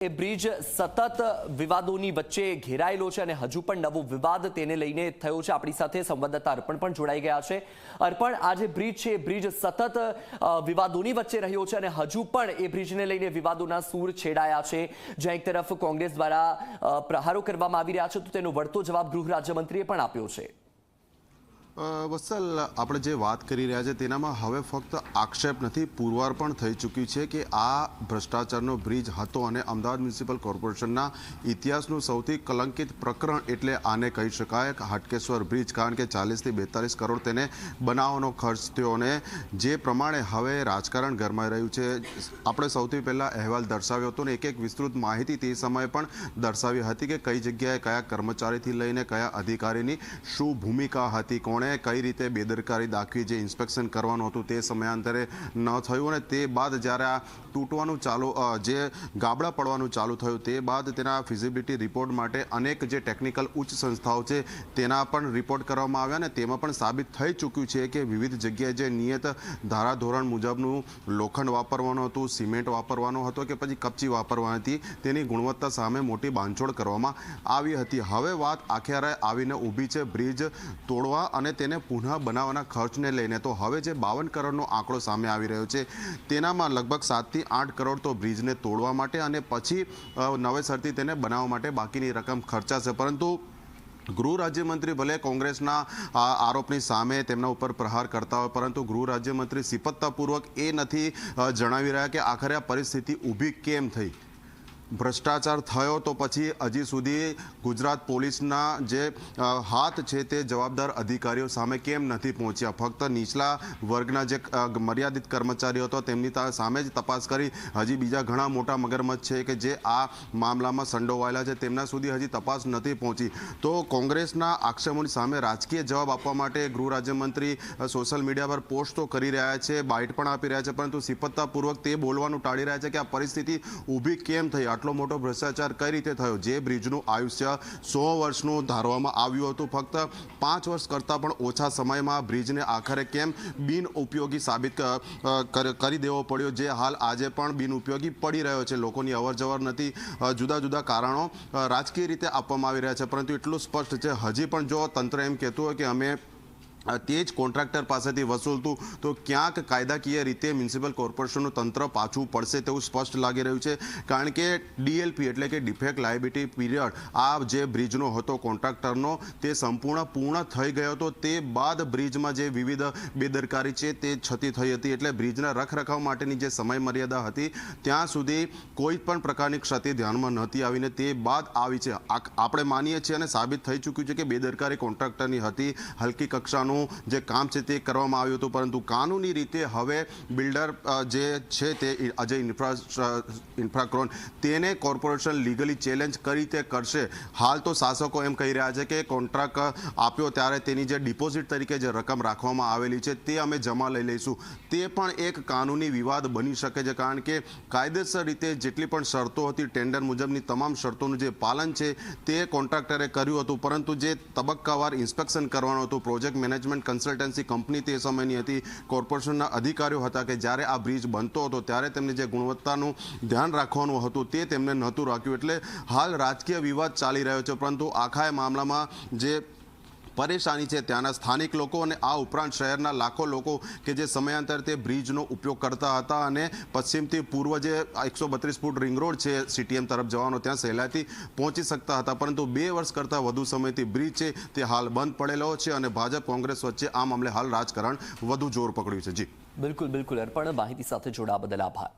એ bridge સતત વિવાદોની વચ્ચે ઘેરાયેલો છે અને હજુ પણ નવો વિવાદ તેને લઈને થયો છે. આપણી સાથે સંવાદદાતા અર્પણ પણ જોડાઈ ગયા છે. અર્પણ, આ જે બ્રિજ છે, એ બ્રિજ સતત વિવાદોની વચ્ચે રહ્યો છે અને હજુ પણ એ બ્રિજને લઈને વિવાદોના સૂર છેડાયા છે. જ્યાં એક તરફ કોંગ્રેસ દ્વારા પ્રહારો કરવામાં આવી રહ્યા છે, તો તેનો વળતો જવાબ ગૃહ રાજ્યમંત્રીએ પણ આપ્યો છે. વત્સલ, આપણે જે વાત કરી રહ્યા છે તેનામાં હવે ફક્ત આક્ષેપ નથી, પુરવાર પણ થઈ ચૂક્યું છે કે આ ભ્રષ્ટાચારનો બ્રિજ હતો અને અમદાવાદ મ્યુનિસિપલ કોર્પોરેશનના ઇતિહાસનું સૌથી કલંકિત પ્રકરણ એટલે આને કહી શકાય હાટકેશ્વર બ્રિજ, કારણ કે ચાલીસથી બેતાલીસ કરોડ તેને બનાવવાનો ખર્ચ થયો અને જે પ્રમાણે હવે રાજકારણ ગરમાઈ રહ્યું છે. આપણે સૌથી પહેલાં અહેવાલ દર્શાવ્યો હતો ને એક એક વિસ્તૃત માહિતી તે સમયે પણ દર્શાવી હતી કે કઈ જગ્યાએ કયા કર્મચારીથી લઈને કયા અધિકારીની શું ભૂમિકા હતી, કોણે કઈ રીતે બેદરકારી દાખવી જે ઇન્સ્પેક્શન કરવાનું હતું તે સમયાંતરે ન થયું અને તે બાદ જ્યારે આ તૂટવાનું ચાલુ જે ગાબડા પડવાનું ચાલુ થયું તે બાદ તેના ફિઝિબિલિટી રિપોર્ટ માટે અનેક જે ટેકનિકલ ઉચ્ચ સંસ્થાઓ છે તેના પણ રિપોર્ટ કરવામાં આવ્યા અને તેમાં પણ સાબિત થઈ ચૂક્યું છે કે વિવિધ જગ્યાએ જે નિયત ધારાધોરણ મુજબનું લોખંડ વાપરવાનું હતું, સિમેન્ટ વાપરવાનો હતો કે પછી કપચી વાપરવાની હતી, તેની ગુણવત્તા સામે મોટી બાંધછોડ કરવામાં આવી હતી. હવે વાત આખેરે આવીને ઊભી છે બ્રિજ તોડવા અને તેને પુનઃ બનાવવાના ખર્ચને લઈને તો હવે જે બાવન કરોડનો આંકડો સામે આવી રહ્યો છે, તેનામાં લગભગ સાતથી આઠ કરોડ તો બ્રિજને તોડવા માટે અને પછી નવેસરથી તેને બનાવવા માટે બાકીની રકમ ખર્ચાશે. પરંતુ ગૃહ રાજ્યમંત્રી ભલે કોંગ્રેસના આરોપની સામે તેમના ઉપર પ્રહાર કરતા હોય, પરંતુ ગૃહ રાજ્યમંત્રી સિપત્તાપૂર્વક એ નથી જણાવી રહ્યા કે આખરે આ પરિસ્થિતિ ઊભી કેમ થઈ? ભ્રષ્ટાચાર થયો તો પછી હજી સુધી ગુજરાત પોલીસના જે હાથ છે તે જવાબદાર અધિકારીઓ સામે કેમ નથી પહોંચ્યા? ફક્ત નીચલા વર્ગના જે મર્યાદિત કર્મચારીઓ હતો તેમની સામે જ તપાસ કરી. હજી બીજા ઘણા મોટા મગરમચ્છ છે કે જે આ મામલામાં સંડોવાયેલા છે તેમના સુધી હજી તપાસ નથી પહોંચી. તો કોંગ્રેસના આક્ષેપોની સામે રાજકીય જવાબ આપવા માટે ગૃહ રાજ્યમંત્રી સોશિયલ મીડિયા પર પોસ્ટ તો કરી રહ્યા છે, બાઇટ પણ આપી રહ્યા છે, પરંતુ સિપત્તાપૂર્વક તે બોલવાનું ટાળી રહ્યા છે કે આ પરિસ્થિતિ ઊભી કેમ થઈ? આટલો મોટો ભ્રષ્ટાચાર કઈ રીતે થયો? જે બ્રિજનું આયુષ્ય સો વર્ષનું ધારવામાં આવ્યું હતું. ફક્ત પાંચ વર્ષ કરતાં પણ ઓછા સમયમાં બ્રિજને આખરે કેમ બિન ઉપયોગી સાબિત કર- દેવો પડ્યો? જે હાલ આજે પણ બિન ઉપયોગી પડી રહ્યો છે. લોકોની અવરજવર નથી. જુદા જુદા કારણો રાજકીય રીતે આપવામાં આવી રહ્યા છે. પરંતુ એટલું સ્પષ્ટ છે. હજી પણ જો તંત્ર એમ કહેતું હોય કે અમે તે જ કોન્ટ્રાક્ટર પાસેથી વસૂલતું. તો ક્યાંક કાયદાકીય રીતે મ્યુનિસિપલ કોર્પોરેશનનું તંત્ર પાછું પડશે તેવું સ્પષ્ટ લાગી રહ્યું છે. કારણ કે ડીએલપી એટલે કે ડિફેક્ટ લાયબિલિટી પીરિયડ, આ જે બ્રિજનો હતો કોન્ટ્રાક્ટરનો, તે સંપૂર્ણ પૂર્ણ થઈ ગયો હતો. તે બાદ બ્રિજમાં જે વિવિધ બેદરકારી છે તે છતી થઈ હતી. એટલે બ્રિજના રખરખાવ માટેની જે સમય મર્યાદા હતી, ત્યાં સુધી કોઈ પણ પ્રકારની ક્ષતિ ધ્યાનમાં નહોતી આવીને તે બાદ આવી છે. આપણે માનીએ છીએ અને સાબિત થઈ ચૂક્યું છે કે બેદરકારી કોન્ટ્રાક્ટરની હતી. હલકી કક્ષાનું જે કામ છે તે કરવામાં આવ્યું હતું, પરંતુ કાનૂની રીતે હવે બિલ્ડર જે છે તે અજય ઇન્ફ્રા ઇન્ફ્રાક્રોન, તેને કોર્પોરેશન લીગલી ચેલેન્જ કઈ રીતે કરશે. હાલ તો શાસકો એમ કહી રહ્યા છે કે કોન્ટ્રાક્ટ આપ્યો ત્યારે તેની જે ડિપોઝિટ તરીકે જે રકમ રાખવામાં આવેલી છે તે અમે જમા લઈ લઈશું. તે પણ એક કાનૂની વિવાદ બની શકે છે, કારણ કે કાયદેસર રીતે જેટલી પણ શરતો હતી ટેન્ડર મુજબની તમામ શરતોનું જે પાલન છે તે કોન્ટ્રાક્ટરે કર્યું હતું, પરંતુ જે તબક્કાવાર ઇન્સ્પેક્શન કરવાનું હતું, પ્રોજેક્ટ મેનેજમેન્ટ કન્સલ્ટન્સી કંપની તે સમયની હતી. કોર્પોરેશનના અધિકારીઓ હતા કે જ્યારે આ બ્રિજ બનતો હતો ત્યારે તેમને જે ગુણવત્તાનું ધ્યાન રાખવાનું હતું તે તેમને નહોતું રાખ્યું. એટલે હાલ રાજકીય વિવાદ ચાલી રહ્યો છે. પરંતુ આખા એ મામલામાં જે પરેશાની છે ત્યાંના સ્થાનિક લોકો અને આ ઉપરાંત શહેરના લાખો લોકો કે જે સમયાંતર તે બ્રિજનો ઉપયોગ કરતા હતા અને પશ્ચિમથી પૂર્વ જે એકસો બત્રીસ ફૂટ રિંગ રોડ છે સીટીએમ તરફ જવાનો ત્યાં સહેલાઈથી પહોંચી શકતા હતા. પરંતુ બે વર્ષ કરતાં વધુ સમયથી બ્રિજ છે તે હાલ બંધ પડેલો છે અને ભાજપ કોંગ્રેસ વચ્ચે આ મામલે હાલ રાજકારણ વધુ જોર પકડ્યું છે. જી. બિલકુલ બિલકુલ અર્પણ. માહિતી સાથે જોડાવા બદલ આભાર.